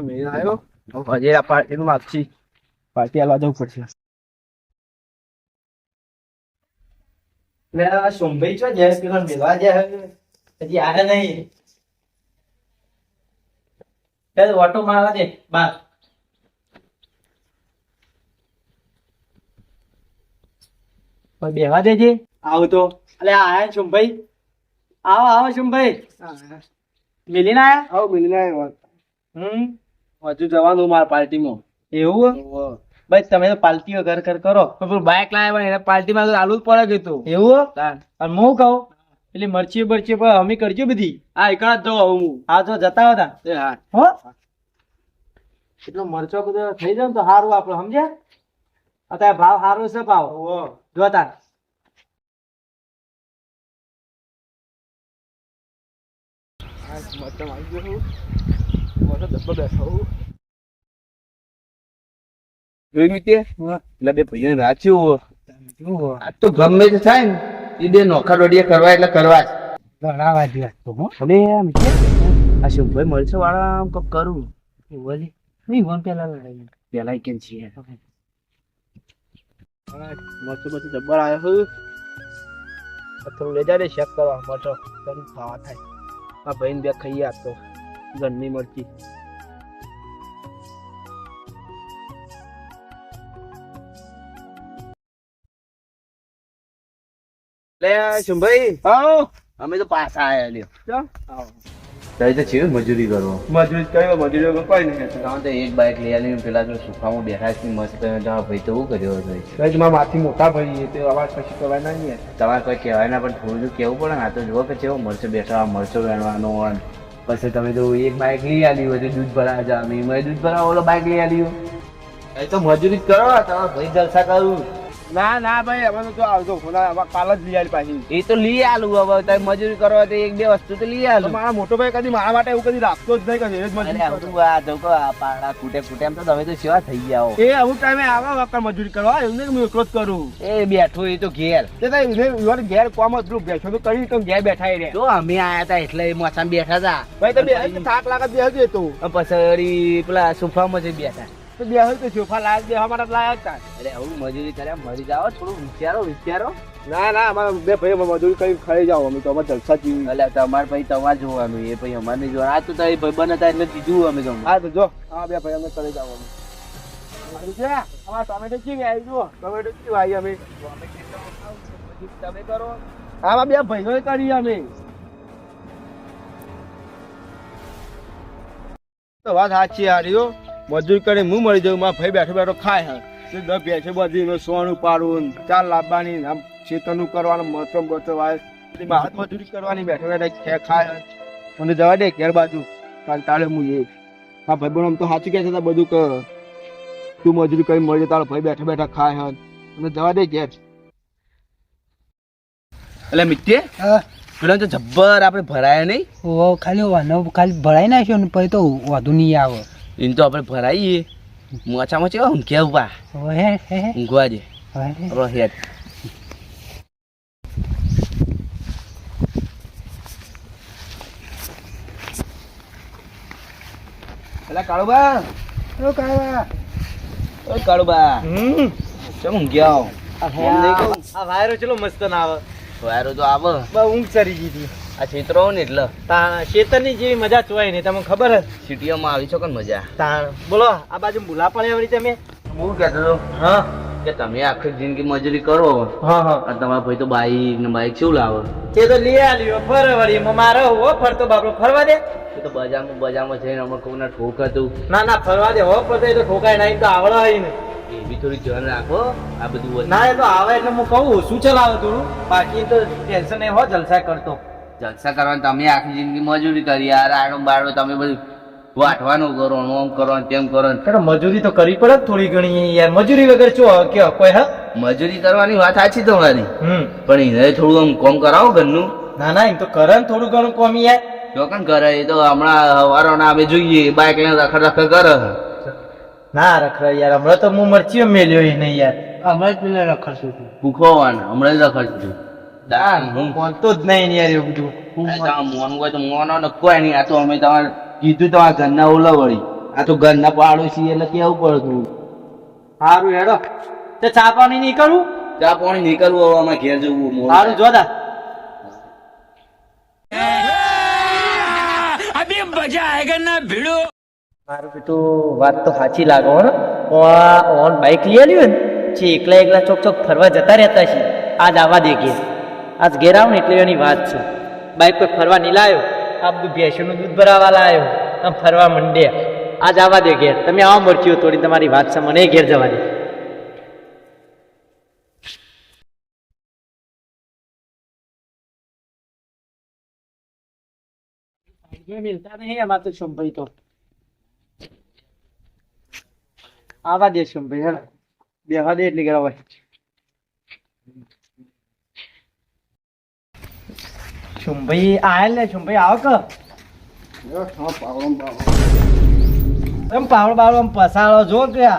હવે મેળ આવ્યો. આ પાર્ટીનું માગશી પાર્ટી આલવા જવું પડશે. લે સોમભાઈ છો જય પેલા મેળવા જાય હજી આયા નહીં. ચાલ ઓટો મારવા દે બાર. બેવા દેજે. આવ તો. અલે આયા શુંભાઈ આવો આવો શુંભાઈ મિલીને આયા? આવો મિલીને આવ્યો હમ. હજુ જવાનું માર પાર્ટીમાં. એવું ભાઈ તમે તો પાલટી ઘર ઘર કરો. પણ બાઇક લાવ્યા એને પાર્ટીમાં તો આલુ જ પડે ગયું એવું અને હું કહું એટલે મરચી બરચી પર અમે કરજો બધી. હા એકડા જ જવા હું. હા જો જતા હતા એ હા. હો? એટલો મરચો બધો થઈ જાય ને તો સારું આપણે સમજ્યા? અત્યારે ભાવ સારો છે ભાવ. જોતા મરચો આવી ગયો થાય ને બે નોખા હો કરું બોલી નહીં ફોન પેલા લડાઈ કેમ છીએ મસ્ત મસ્ત જબ્બર આવ્યો છું થોડું લઈ જા દે ચેક કરવા તને ખાવા થાય આ ભાઈને બે ખાઈ આપતો ઘરની મરચી. લે શુંભાઈ. આવો. અમે તો પાછા આયા લ્યો ચમ તારી તો છે મજૂરી કરો? મજૂરી કઈ મજૂરી વગર કોઈ નહીં કરતા. તો એક બાઇક લઈ આવીને પેલા તો સુખામાં બેઠા છે મસ્ત તમારા ભાઈ તો શું કર્યો હતો કઈ તમારા માથી મોટા ભાઈ તે અવાજ પછી કહેવાય ના નહીં તમારે કોઈ કહેવાય ના પણ થોડું કેવું પડે ને આ તો જુઓ કે ચેવો મરચો બેઠા મરચો વેણવાનો ને. પછી તમે તો એક બાઇક લઈ આવી હોય તો દૂધ ભરાવા જાવ મેં દૂધ ભરાવો, ઓલો બાઇક લઈ આલ્યું. એ તો મજૂરી કરો તમારા ભાઈ જલસા કરું. ના ના ભાઈ અમે તો આવજો ખોલા કાલ જ લઈ આવી પાછી. એ તો લઈ આલું હવે તમે મજૂરી કરવા તો એક બે વસ્તુ તો લઈ આલું. મારા મોટો ભાઈ કદી મારા માટે એવું કદી રાખતો જ નહીં કદી એ જ મજૂરી આ જો કહો, પાડા કૂટે કૂટે એમ તો તમે તો સેવા થઈ ગયા એ અમુક ટાઈમે આવા વખત મજૂરી કરવા એવું નહીં કે હું એકલો જ કરું. એ બેઠો એ તો ઘેર. તે તારે ઘેર કોમ જ રૂપ બેઠો તો કરી તો ઘેર બેઠા રે. તો અમે આયા હતા એટલે મોસામાં બેઠા હતા ભાઈ તો બે થાક લાગત બેસજો તો. પછી પેલા સોફામાં જઈ બેઠા. તો બે હોય તો સોફા લાયક બેહવા માટે લાયક હતા અરે આવું મજૂરી કર્યા મરી જાઓ થોડું વિચારો વિચારો. ના ના અમારા બે ભાઈ મજૂરી કરી ખાઈ જાઓ અમે તો અમે જલસા જીવી એટલે તમારે ભાઈ તમારે જોવાનું એ ભાઈ અમારે નહીં જોવાનું આ તો તારી ભાઈ બને એટલે કીધું અમે તો હા તો જો હા બે ભાઈ અમે કરી જાઓ અમે. અમારું અમારા ટોમેટો કેવી આવી જુઓ. ટોમેટો કેવી આવી અમે. તમે કરો. હા બે ભાઈઓ કરી અમે. તો વાત સાચી યાર યો મજૂરી કરી હું મળી જાઉં મારા ભાઈ બેઠો બેઠો ખાય હા. તે દસ બેસે બધી સોનું પાડવું ને ચાર લાવવાની આમ ચેતનનું કરવાનું બરચમ આવે બધી મજૂરી કરવાની બેઠો બેઠા ખાય મને જવા દે ઘેર બાજુ. કંટાળે હું એ હા ભાઈ બહેનો આમ તો સાચું કહે છે બધું કે તું મજૂરી કરી મળી જાય તારો ભાઈ બેઠા બેઠા ખાય હા. મને જવા દે ઘેર. એટલે મિત્ય પેલા તો જબ્બર આપણે ભરાય નહીં. ખાલી વાનો ખાલી ભરાઈ નાખ્યો ને પછી તો વાંધો નહીં આવે. એને તો આપણે ભરાઈએ. મોચામાં ચેવા ઊંઘ્યા ઊભા. ઊંઘવા દે આપણો હેડ. એટલે કાળુબા. ઓ કાકા ઓય કાળુબા. હમ. ચમ ઊંઘ્યા? એમ. આ વાયરો ચલો મસ્ત ના આવે વાયરો તો આવે. ઊંઘ ચરી ગઈ હતી. આ ક્ષેત્રો ને એટલે. તા શેતરની જેવી મજા ચોય નહીં તમને ખબર હે? સિટીઓમાં આવી છો કે મજા? તાણ બોલો આ બાજુ ભૂલા પડે વળી તમે હું કહેતો હતો હા. કે તમે આખી જિંદગી મજૂરી કરો. હા હા. અને તમારા ભાઈ તો બાઈક ને બાઈક શું લાવો? તે તો લઈ આલ્યો ફરે વળી. મારો હો ફરતો બાપડો ફરવા દે. એ તો બજારમાં બજારમાં જઈને અમે કોઈને ઠોક હતું. ના ના ફરવા દે હો ફરતો એ તો ઠોકાય નહીં તો આવડે હોય ને. એવી થોડી ધ્યાન રાખો આ બધું ના એ તો આવે એટલે હું કહું શું ચલાવે થોડું બાકી તો ટેન્શન નહીં હો જલસા કરતો જલસા કરવાનું તમે આખી જિંદગી મજૂરી કરી યાર આડો બારડો તમે બધું વાટવાનું કરો ને ઓમ કરો ને તેમ કરો મજૂરી તો કરવી પડે થોડી ઘણી યાર મજૂરી વગર શું કે કોઈ હા? મજૂરી કરવાની વાત સાચી તમારી. હમ. પણ એને થોડું આમ કોમ કરાવો ઘરનું. ના ના એમ તો કરે ને થોડું ઘણું કોમ યાર. ચોકન કરે? એ તો હમણાં હવારો ના અમે જોઈએ બાઇક લઈને રખડ રખ કરે. ના રખડા યાર હમણાં તો હું મરચીઓ મેલ્યો એ નહીં યાર. હમણાં જ પેલા રખડશું ભૂખવાના હમણાં જ રખડતું દાન હું બોલતો જ નહીં યાર એવું બધું. મોન હોય તો મોનો ને કોઈ નહીં. આ તો અમે તમારે કીધું તમારા ઘરના ઓલા વળી. આ તો ઘરના પાડોશી એટલે કેવું પડતું? સારું હેડો. તે ચા પાણી નહીં કરું ચા પાણી નીકળવું હવે અમારે ઘેર જવું સારું જો દા. મારું બેટું વાત તો સાચી લાગો ને. ઓન બાઈક લઈ આવ્યું ને છે એકલા એકલા ચોક ચોક ફરવા જતા રહેતા છે આજ આવા દે ઘેર. આજ ઘેર આવું ને એટલે એની વાત છે. બાઈક કોઈ ફરવા નહીં લાવ્યો આ બધું ભેંસનું દૂધ ભરાવા લાવ્યો આમ ફરવા મંડ્યા. આજ આવા દે ઘેર, તમે આવા મરચીઓ તોડી તમારી વાત છે મને ઘેર જવા દે. મિલતા નહીં, એમાં તો શંભાઈ તો. આવા દે શંભાઈ હેડ બેહવા દે એટલી કરાવાય શુંભાઈ આયલ ને શુંભાઈ આવો કે એમ પાવડો બાવડો પસાડો જો કે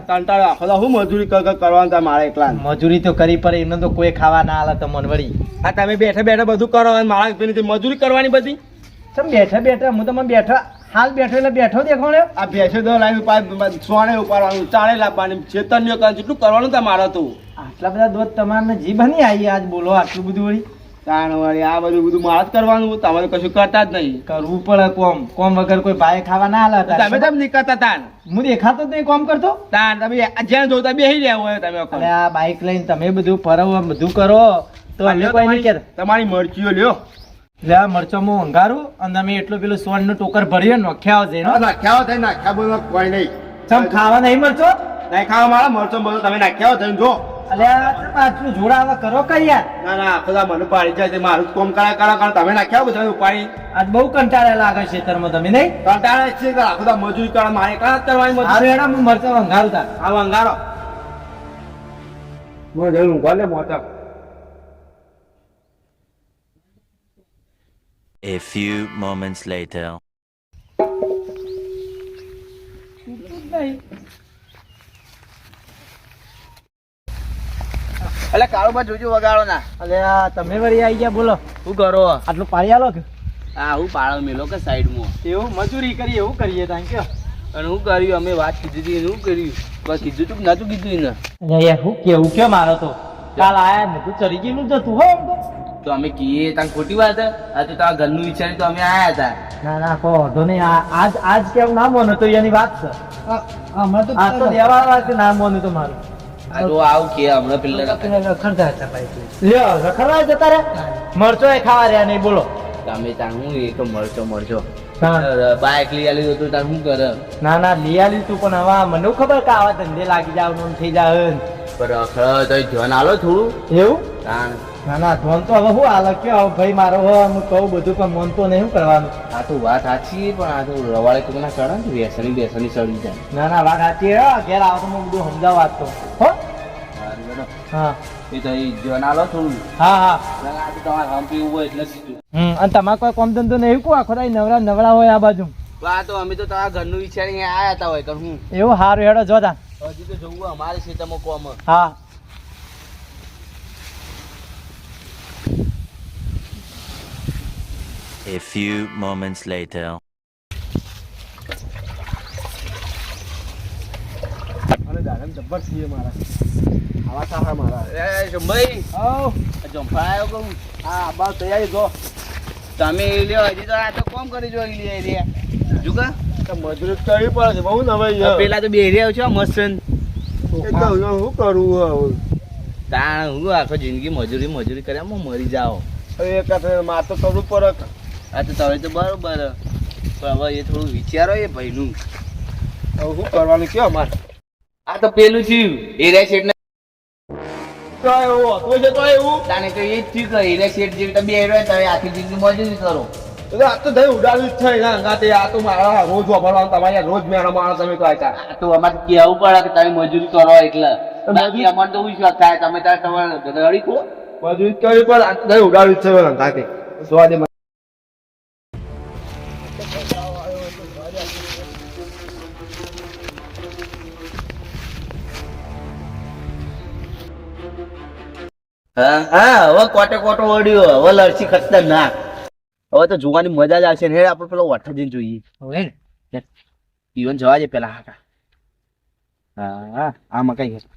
કંટાળો આખો હું મજૂરી કર કર કરવાનું તા મારે એકલા મજૂરી તો કરી પડે એમને તો કોઈ ખાવા ના આલે તમને વળી આ તમે બેઠા બેઠા બધું કરો અને મારા પેલી મજૂરી કરવાની બધી તમે બેઠા બેઠા હું તમે બેઠા હાલ બેઠો એટલે બેઠો દેખો ને આ બેઠો દો લાવી સોને ઉપાડવાનું ચાળે લાવવાની ચેતન્ય કરવાનું જેટલું કરવાનું થાય મારે તું આટલા બધા દોધ તમારને જીભ નહીં આવી આજ બોલો આટલું બધું વળી તાણ વળી આ બધું બધું માત જ કરવાનું તમારે કશું કરતા જ નહીં. કરવું પડે કોમ. કોમ વગર કોઈ ભાઈ ખાવા ના આલે તમે તમે નહીં કરતા તાન હું દેખાતો જ નહીં કોમ કરતો. તાન તમે જ્યાં જોતા બેસી રહ્યા હોય તમે. અરે આ બાઈક લઈને તમે બધું ફરવો બધું કરો. તો અમે કોઈ નહીં કહેતા તમારી મરચીઓ લ્યો. લે આ મરચો હું અંગારું અને તમે એટલું પેલું સોનનું ટોકર ભર્યો નોખ્યા છે નાખ્યા થાય નાખ્યા બોલો કોઈ નહીં. તમે ખાવા નહીં મરચો? નહીં ખાવા મારા મરચો બધો તમે નાખ્યા થઈને જો. આટલું જોડાવા કરો કઈ યાર? ના ના દા મને પાડી જાય મારું કોમ કરા કરા કરા તમે નાખ્યા બધા ઉપાડી? આજ બહુ કંટાળ્યા લાગે છે તમે નહીં? કંટાળે છે આ બધા મજૂરી કરવા મારે એકલા જ કરવાની મજૂરી? હારું હેડા હું મરચો ઊંઘવા લે A few moments later. એટલે કાળુબા જોજો વગાડો ના. અલે આ તમે વળી આવી ગયા બોલો. શું કરો? આટલું પાડી આલો કે? આ હું પાળો મેલો કે સાઈડમાં. એવું મજૂરી કરીએ એવું કરીએ તાન કે અને હું કર્યું અમે વાત કીધી હતી શું કર્યું? બસ કીધું તું કે નતું કીધું ને અરે યાર હું કેવું કે મારો તો? કાલ આયા ને તું ચડી ગયેલું જતું હો તો. તો અમે કીએ તાર ખોટી વાત હે? આ તો તારા ઘરનું વિચારી તો અમે આયા હતા. ના ના કો વાંધો નહીં. આજ આજ કેમ ના મોનો? તો એની વાત છે. આ તો દેવા વાત ના મોનું તો મારું તો આવું કે હમણાં પેલા રખડતા હતા ભાઈ લ્યો રખડવા જતા રે મરચો એ ખાવા રહ્યા નહીં બોલો. તમે તાર હું એ તો મળશો હા. બાઇક લઈ આલી તો તાર શું કરે? ના ના લઈ આલી તું પણ હવે મને ખબર કે આવા ધંધે લાગી જાવ ને થઈ રખડ તો ધ્યાન આલો થોડું. એવું? તાણ. ના ના ધોન તો હવે હું હાલ કે હવે ભાઈ મારો હું કહું બધું પણ મન તો નહીં શું કરવાનું. આ તો વાત સાચી પણ આ તો રવાડે તો ના ચડે ને વ્યસની ચડી જાય. ના ના વાત સાચી હે ઘેર હું બધું સમજાવવા જ તો. હો. હા. એ તો એ આલો થોડું. હા હા. ના, તમારે હમ પીવું એટલે હમ અને તમારે કોઈ કોમ ધંધો નહીં કો આખો દાડી નવરા નવરા હોય આ બાજુ. આ તો અમે તો તમારા ઘરનું વિચારીને આયા હતા હોય તો હું? એવું સારું હેડો જોતા હજી તો જોવું અમારે ખેતરમાં કોમ હે. હા. A few moments later. અને દાદા જબ્બર છીએ મારા. આવા સારા મારા. એ જંભાઈ આવ આવ્યો કહું. હા બસ તૈયારી જો. તમે લ્યો હજી તો આ તો કોમ કરી જો લે રે જુગા તો મજૂરી કરવી પડે છે બહુ નવાઈ પેલા તો બે રહ્યા છો મસ્ત હું શું કરું હવે? તાણ હું આખો જિંદગી મજૂરી મજૂરી કર્યા હું મરી જાઓ હવે એક માર તો કરવું પડે. આ તો તમે તો બરોબર. પણ હવે એ થોડું વિચારો એ ભાઈનું. હવે શું કરવાનું કયો અમારે આ તો પેલું થયું એરિયા શેઠ તો એવું હતું છે તો એવું તાને તો એ જ થયું કે એરિયા શેઠ જેવી તમે બે રહ્યો તમે આખી જિંદગી મજૂરી કરો. તો આ તો ઉડાડવી જ થઈ ના. અંગાતે આ તો મારા રોજ વાપરવાનું તમારે રોજ મેળો માણસ તમે તો. આ તો અમારે કહેવું પડે કે તમે મજૂરી કરો એટલે. બાકી અમારે તો વિશ્વાસ થાય. તમે તાર તમારે રડી કો મજૂરી કરવી પણ આ તો જ છે અંગાતે હા? હા હવે કોટે કોટો વળ્યો. હવે લડસી ખતરનાક. હવે તો જોવાની મજા જ આવશે ને. હેડ આપણે પેલો વઠ જઈને જોઈએ. હવે ઈવન જવા દે પેલા હાકા. હા આ મકાઈ છે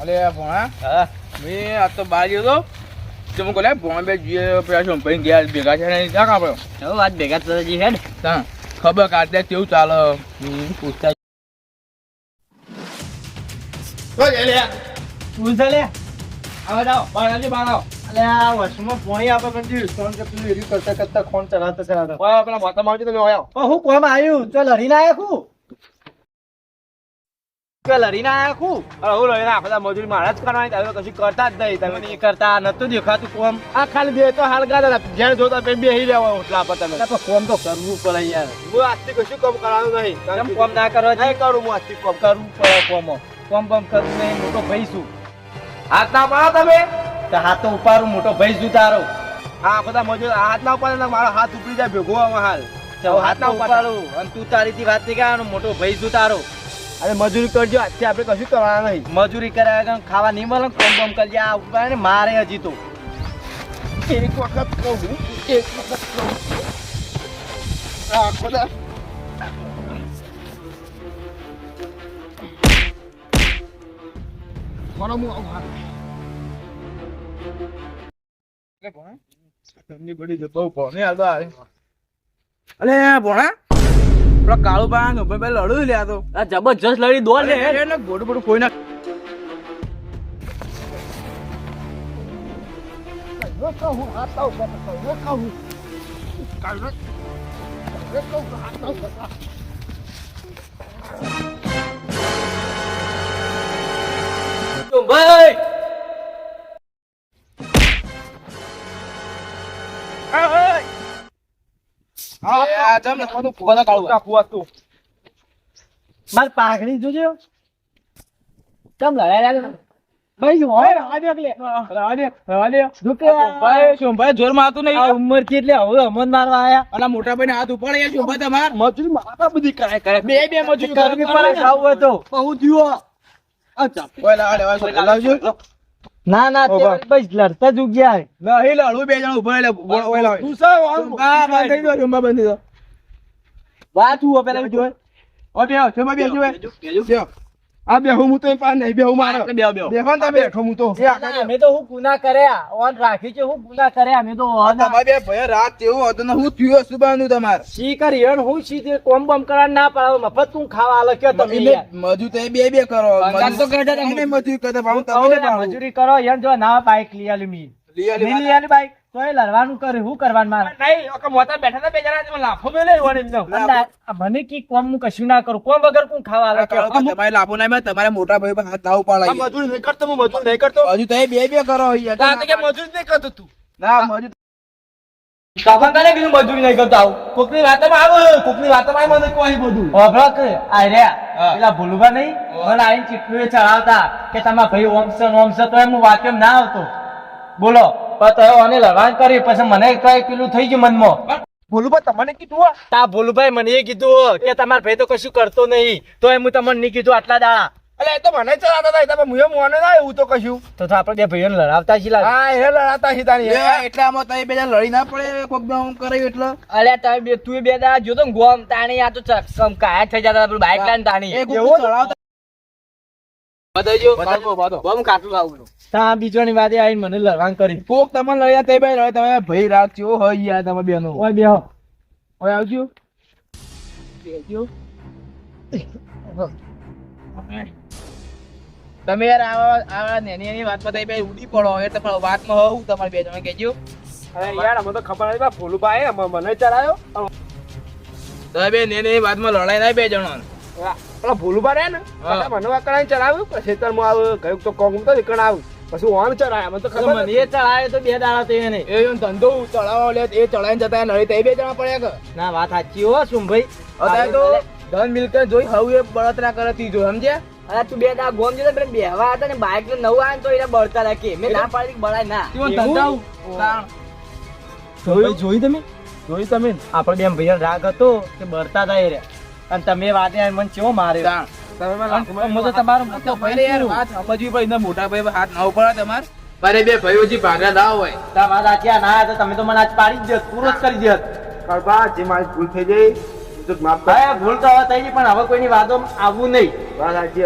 અલે ભોણા. હા. મેં આ તો બહાર ગયો તો. તો હું કહે ભોણા બે જોઈએ પેલા શું ભાઈ ગયા ભેગા છે ને ક્યાં કાપડ્યો હવે વાત ભેગા થતા જઈએ હેડ. હા ખબર કાઢતે કેવું ચાલે. પૂછતા પૂછ લે. આવો જાઓ આવો. અલે આ વર્ષમાં પોણી આપણે પણ ફોન કોણ કે પેલું એરી કરતા કરતા ફોન ચલાવતા ચલાવતા. પેલા માતા માવજી તમે આવ્યો હું કોમ આવ્યું? તો લડીને આયા ખું? કે લડીને આયા ખું અરે હું લઈને આખા મજૂરી મારા જ કરવાની તમે કશું કરતા જ નહીં. તમે નહીં કરતા નતું દેખાતું કોમ. આ ખાલી બે તો હાલ ગાતા જ્યાં જોતા બે બેહી રહ્યા ઓટલા પર તમે કોમ તો કરવું પડે યાર. હું આજથી કશું કોમ કરવાનું નહીં. તમે કોમ ના કરવા નહીં કરું હું આજથી કોમ. કરવું પડે કોમ. કોમ બમ કરવું નહીં મોટો ભાઈ છું. હાથ ના પાડો તમે? તો હાથ તો ઉપાડું મોટો ભાઈ છું તારો હા બધા મજૂર હાથ ના ઉપાડે ને મારો હાથ ઉપડી જાય ભેગો હાલ. હાથ ના ઉપાડું. અને તું તારી થી વાત નહીં કરવાનું મોટો ભાઈ છું તારો અરે મજૂરી કરજો આજથી આપણે કશું કરવાના નહીં. મજૂરી કર્યા વગર ખાવા નહીં મળે કોમ કોમ કરજે. આ ઉપર ને મારે હજી તો. એક વખત કહું એક વખત કહું. આ ખોદા મારો મું આવું હાથ તમને બધી જતો ભણે. હાલતો આવે અલે ભણા. પેલા કાળુ બા નો ભાઈ લડું લ્યા તો. આ જબરજસ્ત લડી દોડ લે. એને ગોડું બોડું કોઈ ના ભાઈ! આ જમ ને બધું ફોના કાળું કાકુ હતું માર પાઘડી જોજો. કેમ લડાઈ લાગે ભાઈ હોય રવા દે અગલે રવા દે રવા દે ભાઈ શોભાઈ જોરમાં હતું આ નહીં ઉંમરથી એટલે હવે અમન મારવા આયા. અને મોટા ભાઈ હાથ ઉપાડે યાર શોભા તમાર મજૂરી માતા બધી કરે કરે. બે બે મજૂરી કરવી પડે ખાવું હતો બહુ જીવો અચ્છા. ઓય લાડે ઓય લાવજો. ના ના તે બસ લડતા જ ઉગ્યા હે. નહીં લાડુ બે જણ ઊભા એટલે ઓય લાવ તું સા બંધ થઈ ગયો શોભા બંધ ગયો વાત હું પેલા જોય ઓ બે શોભા બે જો આ બે હું તો પાન નહીં બે હું મારો. બે બે. બેહો ને તમે બેઠો હું તો અમે તો હું ગુના કર્યા ઓન રાખી છે હું ગુના કર્યા અમે તો ઓન તમારે બે ભય રાત તેવું હતું ને હું થયો સુબાનું તમારે? શી કરી એણ હું શી તે કોમ બમ કરવા ના પાડો મફત તું ખાવા આલો કે તમે મજુ તો બે બે કરો. મજુ તો કહેતા હતા. તમે મજૂર. કરતા ભાવ કહું તમે મજૂરી કરો એણ જો ના બાઈક લઈ આલી મી. નહીં આલી બાઈક. તો એ લડવાનું કરે હું કરવાનું મારે? નહીં મોટા બેઠા બે જણા લાફો મેલે મને કી કોમ હું કશું ના કરું. કોમ વગર કોણ ખાવા આલે તમારે લાભો ના મળે, તમારા મોટા ભાઈ પર હાથ ના ઉપાડાય. મજૂર નહીં કરતો હું મજૂર નહીં કરતો. હજુ તો બે બે કરો મજૂર નહીં કરતો તું. ના મજૂર કાકા કાને કીધું મજૂરી નહીં કરતો આવું. કોકની વાતમાં આવે કોકની વાતમાં મને કોઈ બધું. ઓભળો કે આ રહ્યા. પેલા ભૂલુભા નહીં? મને આઈને ચીટલું ચડાવતા કે તમારા ભાઈ ઓમ છે ઓમ છે તો એમ હું વાક્યમ ના આવતો. બોલો. પણ તો ઓને લડવાન કરી પછી મને કઈ પેલું થઈ ગયું મનમાં. ભોલુભાઈ તમને કીધું તા ભોલુભાઈ મને એ કીધું કે તમારા ભાઈ તો કશું કરતો નહીં. તો એમ હું તમને નહીં કીધું આટલા દાડા અલે એ તો મને ચલાવતા હતા એટલે મુએ મોને ના એવું તો કશું. તો તો આપણે બે ભાઈઓને લડાવતા જ હા એ લડાતા હિતાની એટલે આમાં તો બે લડી ના પડે કોક બે હું એટલે. અલ્યા તમે બે તું બે દાડા જોતો ગોમ તાણી આ તો કાયા થઈ જતા બાઈક લાઈન તાણી. તા બીજોની વાતે આવીને મને લડવાન કરી. કોક તમને લડ્યા તે બે તમે ભાઈ ચેવો હોય યાર તમે બેનો. ઓય બેહો. ઓય આવજો. બેજો તમે યાર આવા આવા નેની નેની વાતમાં તમે બે ઉડી પડો. એટલે પણ વાતમાં હોઉં તમારે બે જણા કહેજો. અરે યાર અમે તો ખબર નથી ભોલુભાઈ અમે મને ચલાયો તમે બે નેની નેની વાતમાં લડાઈ ના બે જણા પેલા ભોલુભા રહ્યા ને મને વાકડાઈને ચલાવ્યું પછી ખેતરમાં આવે ગયું તો કોંગ તો નીકળ આવ્યું પછી ઓન ચડાયા. મને તો ખબર મને એ ચડાયો તો બે દાડા તો એને. એ ધંધો ચડાવવા લે એ ચડાઈને જતા નડી તે બે જણા પડ્યા કે ના વાત સાચી હો શું ભાઈ અત્યારે તો ધન મિલકત જોઈ હવે એ બળતરા કરતી જો સમજ્યા? અરે તું બે દા ગોમ જતો પેલા બેહવા હતા ને બાઈક ને નવું આવે તો એને બળતા રાખે. મેં ના પાડી બળાય ના. તું? ધંધા જોયું? તમે? જોઈ તમે? આપણે બે ભાઈ રાગ હતો કે બળતા હતા એ રે અને તમે વાતે મને ચેવો તમારો મોટો ભાઈ હાથ ના ઉપાડે તમારે. મારે બે ભાઈઓ જે ભાગા ના હોય. તા વાત સાચી ના તો તમે તો મને આજ પાડી જ દો પૂરો જ કરી દો. કરવા જે મારી ભૂલ થઈ હા ભૂલ તો હવે થઈ પણ હવે કોઈની વાતો આવવું નહીં.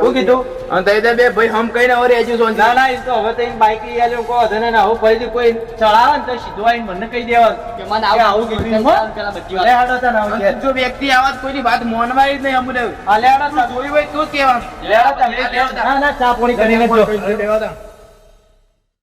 શું કીધું? અને તઈ બે ભાઈ હમ કઈને હવે રહેજો ના ના એ તો હવે તો બાઈક લઈ આલ્યો કહો હતો ને હવે ફરીથી કોઈ ચડાવે ને તો સીધું આવીને મને કહી દેવાનું. કે મને આવું કીધું હો. લે હાડો તને હવે જો વ્યક્તિ આવાજ કોઈની વાત મોનવાય જ નહીં અમુ હા, લે હાડો તને. જોઈ હોય તો કેવા કહેવાનું. લે ના ના ચા પાણી કરીને જો. લેવા તા.